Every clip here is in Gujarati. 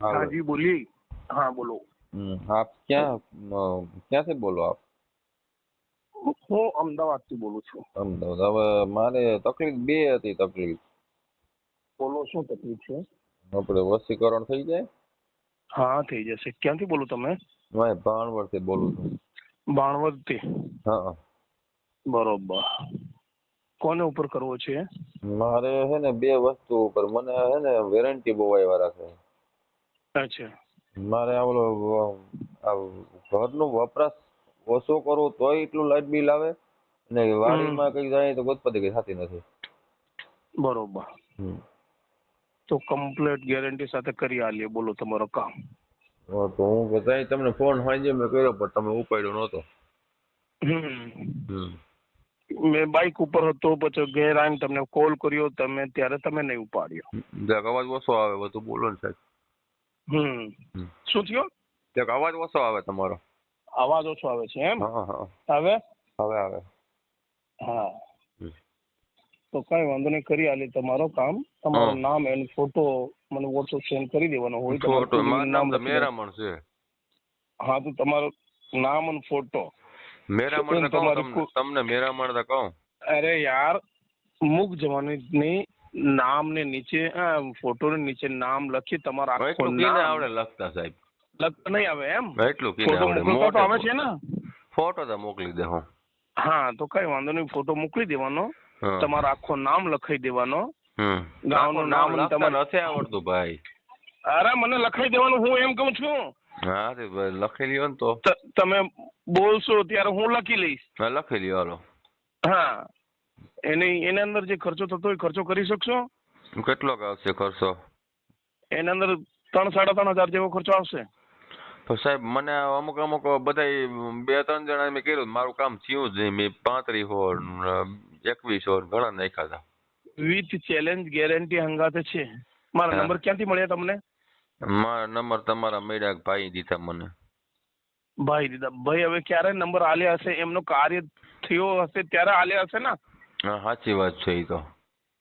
हाँ हाँ जी बोलिए हाँ बोलो हम्म, आप ક્યાં અ, ક્યાંથી બોલો આપ હું અમદાવાદથી બોલું છું અમદાવાદ હવે મારે તકલીફ બે હતી તકલીફ બોલો શું તકલીફ છે આપણે વસીકરણ થઈ જાય હા થઈ જશે ક્યાંથી બોલો તમે મેં ભાણવડથી બોલું છું બાણવદથી હા બરોબર કોને ઉપર કરવો છે મારે હે ને બે વસ્તુ ઉપર મને હે ને વેરંટી બહુ આવ્યા રાખે અચ્છા. મારે આ ઓલો આ ઘરનો વપરાશ ઓછો કરવો તોય એટલું લાઇટ બિલ આવે અને વાડીમાં કઈ જાય તો ગોતપતિ કઈ થતી નથી. બરોબર. તો કમ્પ્લીટ ગેરંટી સાથે કરી આલીએ બોલો તમારો કામ. તો હું બધાય તમને ફોન સાંજે મેં કર્યો પણ તમે ઉપાડ્યો નહોતો. મેં બાઇક ઉપર હતો પછી ઘેર આવીને તમને કોલ કર્યો તમે ત્યારે તમે નહીં ઉપાડ્યો. જરાક અવાજ ઓછો આવે બધું બોલો ને સાહેબ. હમ. શું થયો? તે અવાજ ઓછો આવે તમારો. અવાજ ઓછો આવે છે એમ? હવે હવે આવે? હા. તો કઈ વાંધો નહીં કરી આલે તમારો કામ. તમારું નામ એન્ડ ફોટો મને વોટ્સઅપ સેન્ડ કરી દેવાનો હોય ફોટો મારું નામ તો મેરામણ છે. હા તો તમારું નામ અને ફોટો. મેરામણ તમને મેરામણ તો કહું. અરે યાર મુક જવાની નામ ને નીચે ફોટો ને નીચે નામ લખી તમારા આખું નામ આવડે લખતા સાહેબ. લખતા નહીં આવે એમ? એટલું કીને ફોટો આવડે. આવે છે ને? ફોટો તો મોકલી દે હું. હા તો કઈ વાંધો નહીં. ફોટો મોકલી દેવાનો. તમારો આખો નામ લખાઈ દેવાનો. ગામનું નામ તમારે- નથી આવડતું ભાઈ. અરે મને લખાઈ દેવાનું હું એમ કહું છું. હા તે ભાઈ લખી લ્યો ને તો. તમે બોલશો ત્યારે હું લખી લઈશ. લખી લ્યો હાલો. હા. એની એના અંદર જે ખર્ચો થતો હોય ખર્ચો કરી શકશો? કેટલો આવશે ખર્ચો? એની અંદર ત્રણ સાડા ત્રણ હજાર જેવો ખર્ચો આવશે. તો સાહેબ મને અમુક અમુક બધા બે ત્રણ જણા મેં કર્યું મારું કામ થયું જ નહીં. મેં પાંત્રીસ હોર એકવીસ હોર ઘણા નાખ્યા હતા. વિથ ચેલેન્જ ગેરંટી હંગાતે છે. મારા નંબર ક્યાંથી મળ્યા તમને? મારા નંબર તમારા મેડા ભાઈ દીધા મને. ભાઈ દીધા. ભાઈ હવે ક્યારે નંબર આલ્યા હશે? એમનો કાર્ય થયો હશે ત્યારે આલ્યા હશે ને? હા સાચી વાત છે એ તો.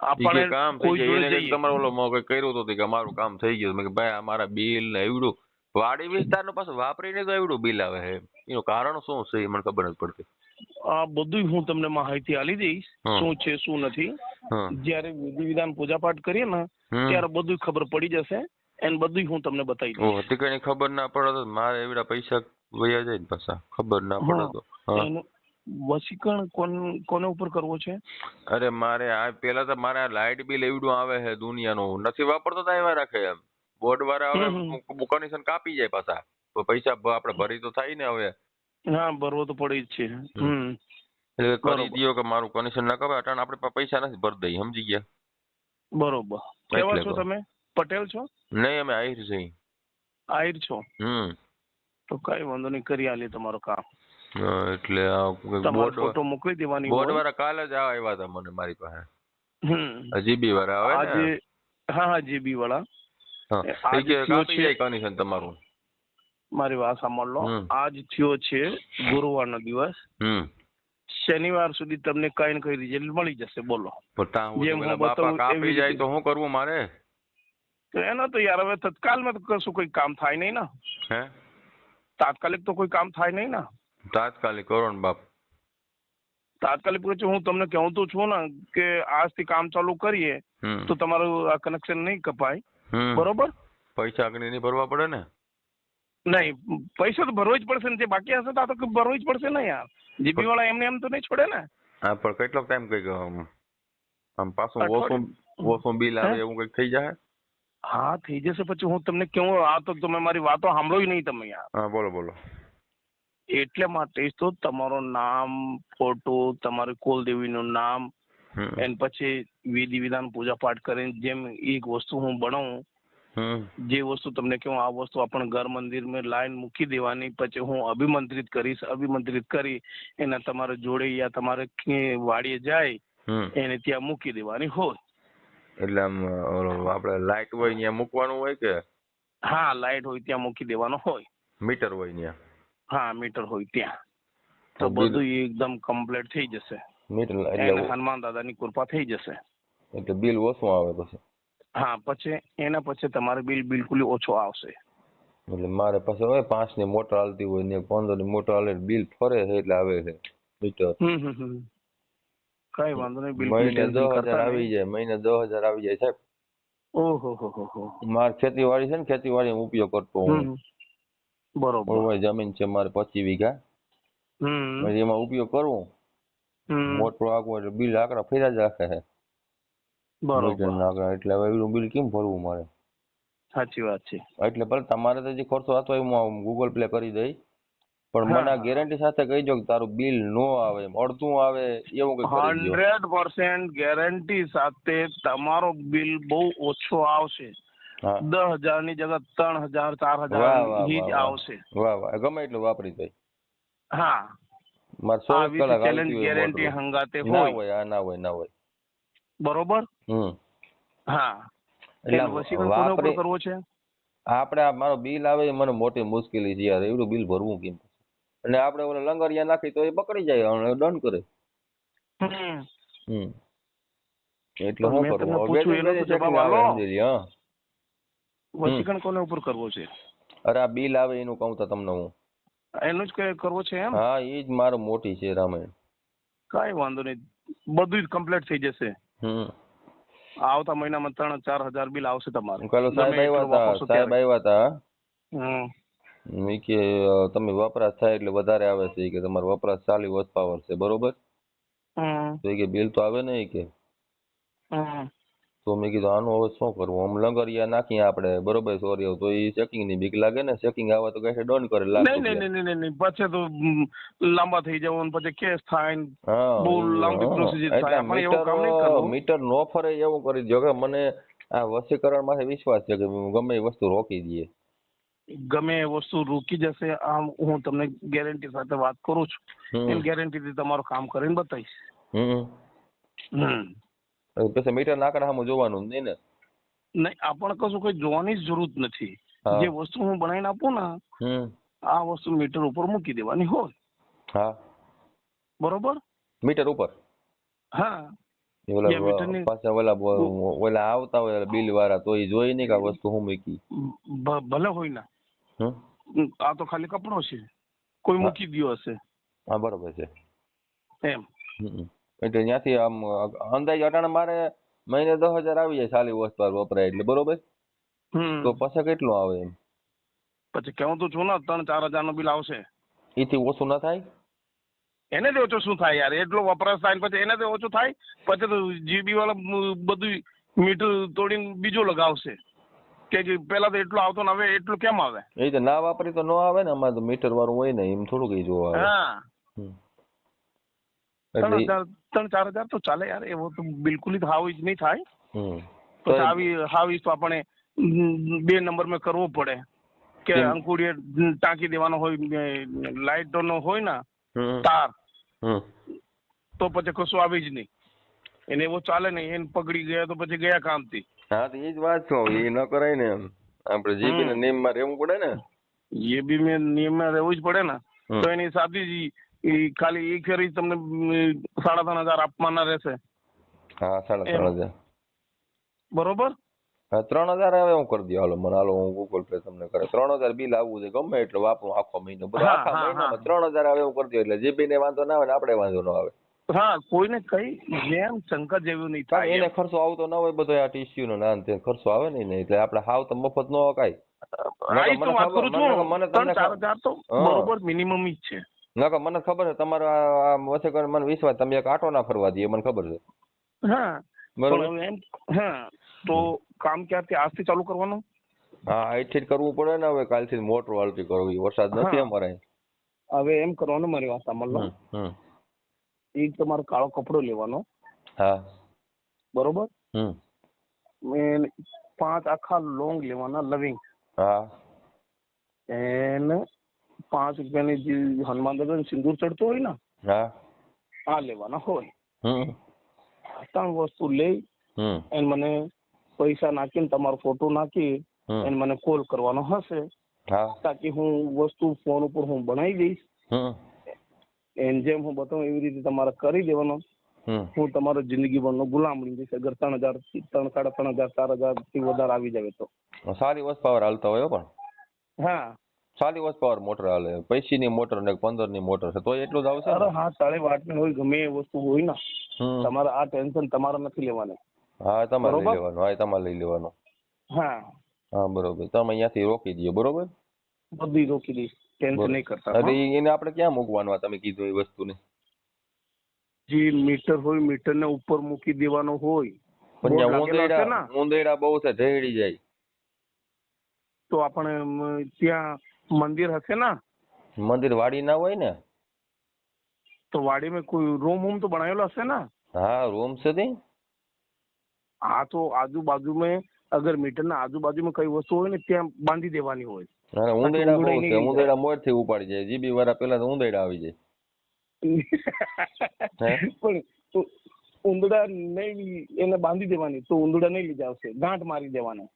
આપણે કામ થઈ કોઈ ગયું એને તમારો ઓલો મોં કંઈક કર્યું તો કે મારું કામ થઈ ગયું. મેં કે ભાઈ આ મારા બિલ ને એવડું વાડી વિસ્તારનો પાછો વાપરીને તો એવડું બિલ આવે છે. એનું કારણ શું છે એ મને ખબર નથી પડતી. આ બધું હું તમને માહિતી આલી દઈશ શું છે શું નથી. જ્યારે વિધિ વિધાન પૂજાપાઠ કરીએ ને ત્યારે બધું ખબર પડી જશે એને બધું હું તમને બતાવી દઉં હતી કઈ ખબર ના પડે તો મારે એવડા પૈસા વયા જાય ને પાછા. ખબર ના પડે તો. વસીકરણ કોને ઉપર કરવો છે? અરે મારે આ પેલા તો મારે લાઇટ બિલ એવડું આવે છે દુનિયાનું. નથી વાપરતો તો એવા રાખે એમ. બોર્ડ વાળા. હવે કનેક્શન કાપી જાય પાછા. તો પૈસા આપણે ભરી તો થાય ને હવે. હા ભરવો તો પડી જ છે. હમ. એટલે કરી દયો કે મારું કનેક્શન ના કપાય અટાણ આપણે પૈસા નથી ભરી દઈ સમજી ગયા? બરોબર. કેવા છો તમે? પટેલ છો? નહીં અમે આહિર છીએ. આહિર છો? હમ. તો કઈ વાંધો નહીં કરી આલી તમારું કામ. એટલે બોર્ડ ફોટો મોકલી દેવાની બોર્ડ. વાળા કાલે જ આવ્યા હતા મને મારી પાસે. જીબી વાળા આવે આજે હા હા જીબી વાળા હા. એ ઈ આજે કે કાપી જાય કનેક્શન તમારું. મારી વાત સાંભળો આજ થયો છે ગુરુવારનો દિવસ. શનિવાર સુધી તમને કઈ ને કઈ રિઝલ્ટ મળી જશે. બોલો. જેમ હું બતાવું કાપી જાય તો શું કરવું મારે? તો એનો તો યાર હવે તત્કાલમાં તો કશું કોઈ કામ થાય નહીં ને. તાત્કાલિક તો કોઈ કામ થાય નહીં ને. તાત્કાલિક કરો ને બાપ. તાત્કાલિક પછી હું તમને કહું તો છું ને કે આજથી કામ ચાલુ કરીએ તો તમારું આ કનેક્શન નહીં કપાય. બરોબર? પૈસા આગળ નહીં ભરવા પડે ને? નહીં પૈસા તો ભરવો જ પડશે ને જે બાકી હશે તો આ તો ભરવો જ પડશે ને યાર. જીપી વાળા એમને એમ તો નહીં છોડે ને? હા પણ કેટલો ટાઈમ કઈ આમ આમ પાછું અઠવાડિયું. ઓછું બિલ આવે એવું કંઈક થઈ જાય? હા થઈ જશે પછી હું તમને કેવું આ તો તમે મારી વાતો સાંભળો નહીં તમે યાર. હા બોલો બોલો. એટલે માટે જ તો તમારું નામ ફોટો તમારું કુલદેવીનું નામ એન પછી વિધિ વિધાન પૂજા પાઠ કરીને જેમ એક વસ્તુ હું બનાવું જે વસ્તુ તમને કહું આ વસ્તુ આપણે ઘર મંદિરમાં લાઈન મૂકી દેવાની પછી હું અભિમંત્રિત કરીશ અભિમંત્રિત કરી એના તમારે જોડે યા તમારે વાડીએ જાય એને ત્યાં મૂકી દેવાની હોય. એટલે આમ આપણે લાઇટ હોય ત્યાં મૂકવાનું હોય કે? હા લાઈટ હોય ત્યાં મૂકી દેવાનો હોય. મીટર હોય ત્યાં હા મીટર હોય ત્યાં. તો બધું એકદમ કમ્પ્લીટ થઈ જશે. મીટર એટલે હનુમાન દાદાની કૃપા થઈ જશે. એટલે બિલ ઓછું આવે પછી? હા પછી એના પછી તમારે બિલ બિલકુલ ઓછો આવશે. એટલે મારે પાસે હોય પાંચની મોટર હાલતી હોય ને પંદરની મોટર હાલે બિલ ફરે છે એટલે આવે છે. મીટર કઈ વાંધો નહીં બિલકુલ મહિને દસ હજાર આવી જાય મહિને દસ હજાર આવી જાય સાહેબ. ઓહો હો હો હો. મારે ખેતીવાડી છે ને ખેતીવાડી ઉપયોગ કરતો હું. બરોબર. જમીન છે મારે પચીસ વીઘા. હમ. પછી એમાં ઉપયોગ કરવું. મોટો મોટરો એટલે બિલ આકડા ફેરા જ રાખે છે. બરોબર. આકરા. એટલે હવે એનું બિલ કેમ ભરવું મારે? સાચી વાત છે. એટલે ભલે તમારે તો જે ખર્ચો હતો એ હું ગૂગલ પ્લે કરી દઈ પણ મને. ગેરંટી સાથે કહીજો કે તારું બિલ નો આવે અડધું આવે એવું કઈ હંડ્રેડ પર્સન્ટ ગેરંટી સાથે તમારો બિલ બહુ ઓછો આવશે. દસ હજારની જગ્યા ત્રણ હજાર ચાર હજાર. આવશે. વાહ વાહ. ગમે એટલું વાપરી જાય હા. મારે સો કલાક ગેરંટી હંગાતે હોય. ના હોય ના હોય. બરોબર? હમ. હા. એટલે કરવો છે? આપણે આ મારો બિલ આવે એ મને મોટી મુશ્કેલી છે યાર. એવડું બિલ ભરવું કેમ? અને આપણે ઓલા લંગરિયા નાખી તો એ પકડી જાય અને ડન કરે. હમ. એટલે હું કરું? જવાબ વસીકરણ કોના ઉપર કરવો છે? અરે આ બિલ આવે એનું કહું તો તમને હું. એનું જ કરવો છે એમ? હા એ જ મારો મોટી છે રામાયણ. કાંઈ વાંધો નહીં. બધું જ કમ્પ્લીટ થઈ જશે. હમ. આવતા મહિનામાં ત્રણ ચાર હજાર બિલ આવશે તમારે. કાલે સાહેબ આવ્યા હતા સાહેબ આવ્યા હતા હમ. ઈ કે તમે વપરાશ થાય એટલે વધારે આવે છે કે તમારો વપરાશ ચાલી વધતા પાવર છે બરોબર? હમ. તો એ કે બિલ તો આવે ને ઈ કે. તો મેં કીધું આનું હવે શું કરવું? આમ લંગરિયા નાખીએ આપણે. બરોબર સોરી તો એ ચેકિંગની બીક લાગે ને? ચેકિંગ આવે તો કઈ ડોન કરે લાખ નહીં નહીં નહીં નહીં નહીં પછી તો લાંબા થઈ જવું પછી કેસ થાય હા બહુ લાંબી હા. થાય. આપણે એવું કામ નહીં મીટર કરવું. મીટર નો ફરે એવું કરી દો. કે મને આ વસીકરણમાં વિશ્વાસ છે કે ગમે એ વસ્તુ રોકી દઈએ. ગમે એ વસ્તુ રોકી જશે આમ હું તમને ગેરંટી સાથે વાત કરું છું. એમ ગેરંટી થી તમારું કામ કરીને બતાવીશ. હમ. હમ. પછી મીટર નાકડા સામું જોવાનું નહીં ને. નહીં આપણે કશું કઈ જોવાની જરૂર નથી. જે વસ્તુ હું બનાવીને આપું ને આ વસ્તુ મીટર ઉપર મૂકી દેવાની હોય. હા. બરોબર? મીટર ઉપર? હા. ઓલા મીટરની- આવતા હોય બિલ વાળા તો એ જોઈ નહીં કે આ વસ્તુ હું મૂકી. ભલે હોય ના. આ તો ખાલી કપડો છે. કોઈ. મૂકી દ્યો હશે. હા બરોબર છે. એમ. એટલે ત્યાંથી આમ અંદાજ અટાણે મારે મહિને દસ હજાર આવી જાય સાલી વર્ષ વપરાય એટલે બરોબર? તો પછી કેટલું આવે એમ? પછી કેવું તો છું ને ત્રણ ચાર હજારનું બિલ આવશે. એથી ઓછું ના થાય? એને જ ઓછું શું થાય યાર? એટલો વપરાશ થાય પછી એને જ ઓછું થાય પછી તો જીબી વાળા બધું મીટર તોડીને બીજો લગાવશે. કે જે પેલા તો એટલું આવતો ને હવે એટલું કેમ આવે? એ તો ના વાપરી તો ન આવે ને અમારે તો મીટર વાળું હોય ને એમ થોડું કઈ જોવા આવે. હા. ત્રણ ચાર હજાર તો ચાલે યાર એવો તો બિલકુલ જ હાવ જ નહીં થાય. તો- આવી હાવી તો આપણે બે નંબર મેં કરવો પડે. કે અંકુરિયર અંકુડીએ ટાંકી દેવાનો હોય લાઇટ નો હોય ને તાર. તો પછી કશું આવી જ નહીં. એને એવો ચાલે નહીં એને પકડી ગયા તો પછી ગયા કામથી. હા તો એ જ વાત છો એ ન કરાય ને આપણે જીબી ના. નિયમમાં રહેવું પડે ને. એ બી મેં નિયમમાં રહેવું જ પડે ને. તો એની સાથે જ ઈ ખાલી એ ફેરી તમને સાડા ત્રણ હજાર આપવાના રહેશે. હા સાડા ત્રણ હજાર. બરોબર? હા ત્રણ હજાર હવે હું કરી દઉં. હાલો મને હાલો હું ગૂગલ પે તમને કરે. ત્રણ હજાર બિલ આવવું છે ગમે એટલે વાપરું આખો મહિનો. બરાબર આખા મહિનામાં ત્રણ હજાર હવે હું કરી દઉં. એટલે જીબી ને વાંધો ના આવે ને આપણે વાંધો ન આવે. હા કોઈને કઈ જેમ શંકા જેવું નહીં થાય એને ખર્ચો આવતો ના હોય બધો આ ટીસ્યુ નો નાન તે ખર્ચો આવે નહીં એટલે આપણે હાવ તો મફત ન હોય કાઈ. મને તમને. બરોબર મિનિમમ જ છે. નકર મને ખબર છે તમારો આ વસેકર મને વિશ્વાસ તમે એક આટો ના ફરવા દઈએ મને ખબર છે. હા. બરોબર? એમ હા. તો કામ ક્યારથી? આજથી ચાલુ કરવાનું? હા આજથી જ કરવું પડે ને હવે કાલથી મોટર હાલતી કરવી. વરસાદ નથી અમારે. હવે એમ કરવાનું મારી વાત સાંભળ. એ તમારો કાળો કપડો લેવાનો. હા. બરોબર? પાંચ આખા લોંગ લેવાના લવિંગ. હા. એને પાંચ રૂપિયાની જે હનુમાન દાદા સિંદૂર ચડતો હોય ને હા. આ લેવાના હોય. ત્રણ વસ્તુ લઈ એને મને પૈસા નાખીને તમારો ફોટો નાખી એને મને કોલ કરવાનો હશે. તાકી હું વસ્તુ ફોન ઉપર હું બનાવી દઈશ. એમ જેમ હું બતાવું એવી રીતે તમારે કરી દેવાનો. હું તમારો જિંદગી ભરનો ગુલામ બની જઈશ. અગર ત્રણ હજાર ત્રણ સાડા ત્રણ હજાર ચાર હજારથી વધારે આવી જાય તો. સારી વસ્તુ પાવર હાલતા હોય પણ. હા. સારી વોસ પાવર મોટર હાલે. પૈસી ની મોટર ને પંદરની મોટર છે. તો એટલું જ આવશે અરે હા તારે વાટને હોય ગમે એ વસ્તુ હોય ને. તમારે આ ટેન્શન તમારે નથી લેવાનું. હા તમારે લઈ લેવાનું. હા તમારે લઈ લેવાનું. હા. હા બરોબર. તમે અહીંયાથી રોકી દઈએ બરોબર? બધી રોકી દઈશ ટેન્શન નહીં કરતા. અરે એને આપણે ક્યાં મૂકવાનું તમે કીધું એ વસ્તુને? જે મીટર હોય મીટર ને ઉપર મૂકી દેવાનો હોય. પણ ઉંદેડા ઉંદેડા બહુ છે ઢેડી જાય. તો આપણે ત્યાં મંદિર હશે ના? મંદિર વાડી ના હોય ને? તો વાડીમાં કોઈ રૂમ વૂમ તો બનાવેલો હશે ને? હા રૂમ છે તે. હા તો આજુબાજુ में અગર મીટર ના આજુબાજુમાં કઈ વસ્તુ હોય ને ત્યાં બાંધી દેવાની હોય. અને ઉંદેડા બહુ છે. ઉંદેડા મોરથી ઉપાડી જાય. જીબી વાળા પેલા તો ઉંદેડા આવી જાય. પણ ઉંદડા નહીં એને બાંધી દેવાની. તો ઉંદડા નહીં લીધા આવશે. ગાંઠ મારી દેવાના.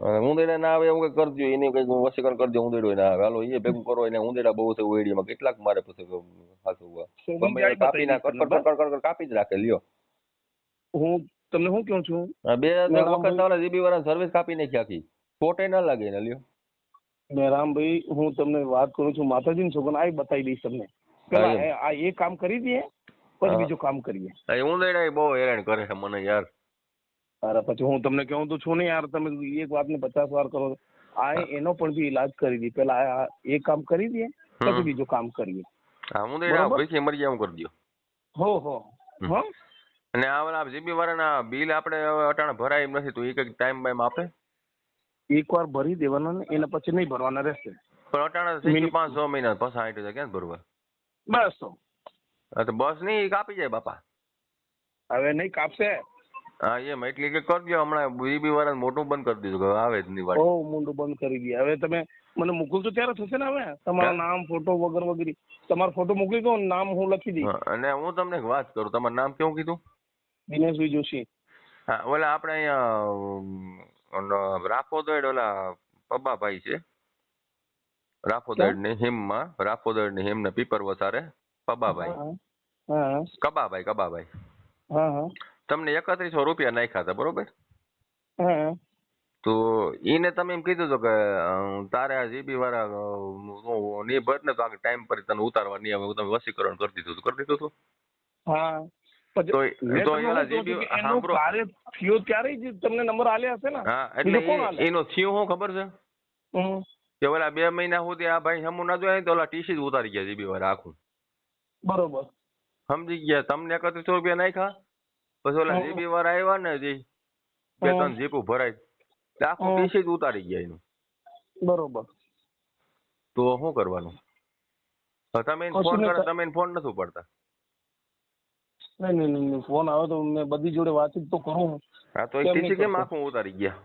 ઉંદેડા ના આવે એવું કઈ કરજો એને કઈ વસીકરણ કરજો ઉંદેડો ના આવે. હાલો એ ભેગું કરો એને ઉંદેડા બહુ છે ઓઈડીમાં કેટલાક મારે પછી હું ગમે કાપી ના કટ કટ કટ કટ કાપી જ રાખે લ્યો. હું તમને શું કહું છું? બે વખત જીબી વાળા સર્વિસ કાપી નાખી આખી. ખોટે ના લાગે ને લ્યો. મેં રામભાઈ હું તમને વાત કરું છું માતાજીની છોકરા આ બતાવી દઈશ તમને. પેલા આ એ કામ કરી દઈએ પછી બીજું કામ કરીએ. એ બહુ હેરાન કરે છે મને યાર. અરે પછી હું તમને કહું તો છું ને યાર તમે એક વાતને પચાસ વાર કરો આ એનો પણ બી ઈલાજ કરી દી પેલા આ એ કામ કરી દઈએ પછી બીજું કામ કરીએ. હા હું બરોબર. ભૂખી મરી જાય કરી દો હો હો. હો? અને આ વાળા જીબી વાળાના બિલ આપણે અટાણે ભરાય એમ નથી તો એ કંઈક ટાઈમ બાઈમ આપે? એકવાર ભરી દેવાના ને એના પછી નહીં ભરવાના રહેશે. પણ અટાણે પાંચ છ મહિના પછી સાઠ હજાર ક્યાં ભરવા? બસ તો. બસ નહીં કાપી જાય બાપા. હવે નહીં કાપશે? હા એમ. એટલે કે કરજો હમણાં જીબી વાળા મોટું બંધ કરી દીધું હવે આવે જ નહીં વાળી બહુ મોટું બંધ કરી દે હવે તમે મને મોકલશો ત્યારે થશે ને હવે? તમારું નામ ફોટો વગર વગેરે. તમારો ફોટો મોકલી દો નામ હું લખી દઈશ. અને હું તમને એક વાત કરું. તમારું નામ કેવું કીધું? દિનેશભાઈ જોશી. હા ઓલા આપણે અહીંયા રાફોદડ ઓલા પબ્બાભાઈ છે. રાફોદડની હિમમાં રાફોદડની હિમ ને પીપર વસારે પબ્બાભાઈ. કબાભાઈ કબાભાઈ. હા હા. તમને એકત્રીસો રૂપિયા નાખ્યા હતા બરોબર? તો એને તમે એમ કીધું હતું કે તારે આ જીબી વાળા નહીં ભર ને તો આગળ ટાઈમ પર તને ઉતારવા નહીં આવે તમે વસીકરણ કરી દીધું કરી દીધું હતું? હા. બે મહિના સુધી આ ભાઈ હમુ ના જોયા તો ઓલા ટીસી ઉતારી ગયા જીબી વાળા આખું. બરોબર. સમજી ગયા તમને એકત્રીસો રૂપિયા નાખ્યા? પછી ઓલા જીપી જીબી વાળા આવ્યા ને જે બે ત્રણ જીપું ભરાય. આખું. ટીસી જ ઉતારી ગયા એનું. બરોબર. તો શું કરવાનું? તમે ફોન કરો તમે ફોન નથી ઉપાડતા. નહીં નહીં નહીં. ફોન આવે તો મેં બધી જોડે વાતચીત તો કરું હા. તો ટીસી કેમ? આખું ઉતારી ગયા?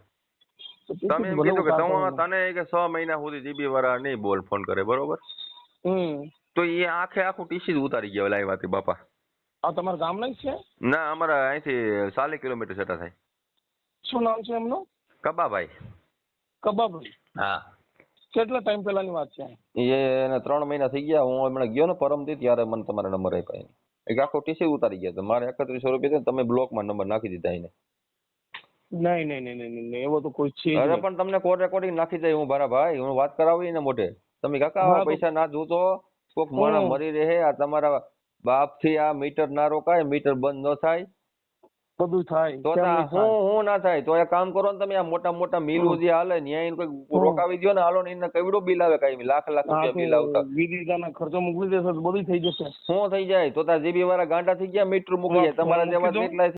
તમે એમ કીધું કે તને કે છ મહિના સુધી જીબી વાળા નહીં બોલ ફોન કરે બરોબર? તો એ આખે આખું ટીસી જ ઉતારી ગયા ઓલા આવ્યા બાપા. આ તમારા ગામના જ છે? ના અમારા અહીંથી ચાલીસ કિલોમીટર છટા થાય. શું નામ છે એમનું? કબાભાઈ. કબાભાઈ. હા. કેટલા ટાઈમ પહેલાની વાત છે? એ એને ત્રણ મહિના થઈ ગયા. હું હમણાં ગયો ને પરમદી ત્યારે મને તમારા નંબર આપ્યા એને. એક આખો ટીસી ઉતારી ગયા તો મારે એકત્રીસો રૂપિયા છે તમે બ્લોકમાં નંબર નાખી દીધા એને. નહીં નહીં નહીં નહીં નહીં, એવો તો કોઈ છે અરે પણ તમને કોડ રેકોર્ડિંગ નાખી દઈ હું મારા ભાઈ. હું વાત કરાવી ને મોઢે. તમે કાકા પૈસા ના જોતો. કોક માણસ મરી રહે. આ તમારા બાપથી આ મીટર ના રોકાય મીટર બંધ ન થાય? બધું થાય. તો? હું હું ના થાય. તો એક કામ કરો ને તમે આ મોટા મોટા મિલ. જે હાલે ન્યાય કોઈ રોકાવી દો ને હાલો ને એને કેવડો બિલ આવે કઈ લાખ લાખ રૂપિયા બિલ આવતા. વિધિકાના ખર્ચો મોકલી દેશો તો બધું થઈ જશે. શું થઈ જાય? તો તાર જીબી વાળા ગાંડા થઈ ગયા મીટર મૂકી જાય. તમારા જેવા. કેટલાય